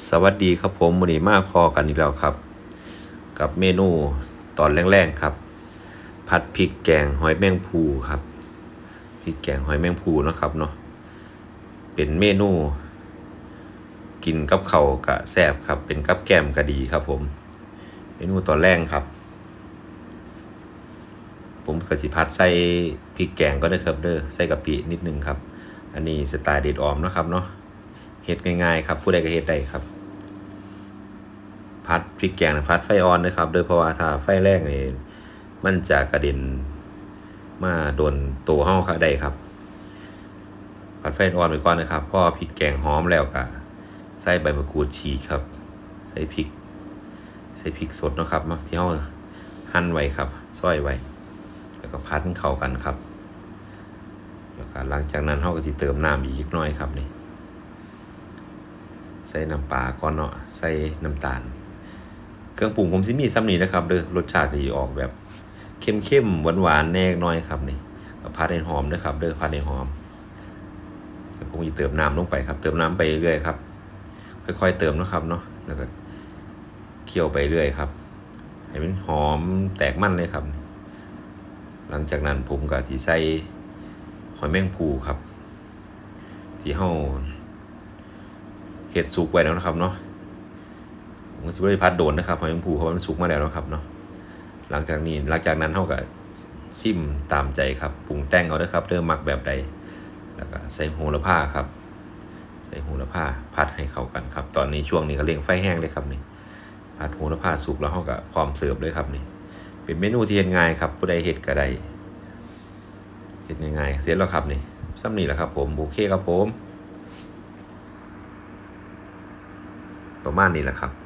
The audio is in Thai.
สวัสดีครับผมวันนี้มาพอกันอีกแล้วครับ กับเมนูตอนแรกๆครับ ผัดพริกแกงหอยแมงภูครับพริกแกงหอยแมงภูนะครับเนาะเป็นเมนู กินกับเข่ากะแซบครับ เป็นกับแกมกะดีครับผม เมนูตอนแรกครับ ผมกสิพัดใส่พริกแกงก็ได้ครับเด้อใส่กะปินิดนึงครับ อันนี้สไตล์เด็ดออมนะครับเนาะ เฮ็ดง่ายๆครับ ผู้ใดก็เฮ็ดได้ครับ พัดพริกแกงนะพัดไฟอ่อนนะครับโดยเพราะว่าถ้าไฟแรงนี่มันจะกระเด็นมาโดนตัวเฮาค่ะได้ครับพัดไฟอ่อนไปก่อนนะครับพอพริกแกงหอมแล้วก็ใส่ใบมะกรูดฉีกครับ ใส่พริก ใส่พริกสดนะครับเนาที่เฮาหั่นไว้ครับซอยไว้ แล้วก็พัดให้เข้ากันครับ แล้วก็หลังจากนั้นเฮาก็สิเติมน้ำอีกหน่อยครับนี่ ใส่น้ำปลาก่อนเนาะใส่น้ำตาล เครื่องปรุงผมสิมีซ้ำนี้นะครับเด้อรสชาติก็สิออกแบบเข้มๆหวานๆแน่น้อยครับนี่ผัดให้หอมนะครับเด้อผัดให้หอมผมจะเติมน้ำลงไปครับ เติมน้ำไปเรื่อยครับ ค่อยๆเติมนะครับเนาะแล้วก็เคี่ยวไปเรื่อยครับให้มันหอมแตกมันเลยครับ หลังจากนั้นผมก็สิใส่หอยแมงภูครับ ที่เฮา เห็ดสุกไว้แล้วนะครับเนาะผมก็สิบริพัดโดนนะครับหอยแมงภูเพราะมันสุกมาแล้วนะครับเนาะหลังจากนี้หลังจากนั้นเท่ากับซิมตามใจครับปรุงแต่งเอาด้อครับเริ่มมักแบบใดแล้วก็ใส่โหระพาครับ ใส่โหระพาผัดให้เข้ากันครับ ตอนนี้ช่วงนี้ก็เร่งไฟแห้งเลยครับนี่ผัดโหระพาสุกแล้วเท่ากับพร้อมเสิร์ฟเลยครับนี่เป็นเมนูที่เห็นง่ายครับผู้ใดเห็ดก็ได้เห็ดง่ายๆเสร็จแล้วครับนี่ซ้ำนี่แหละครับผมโอเคครับผม ประมาณนี้แหละครับ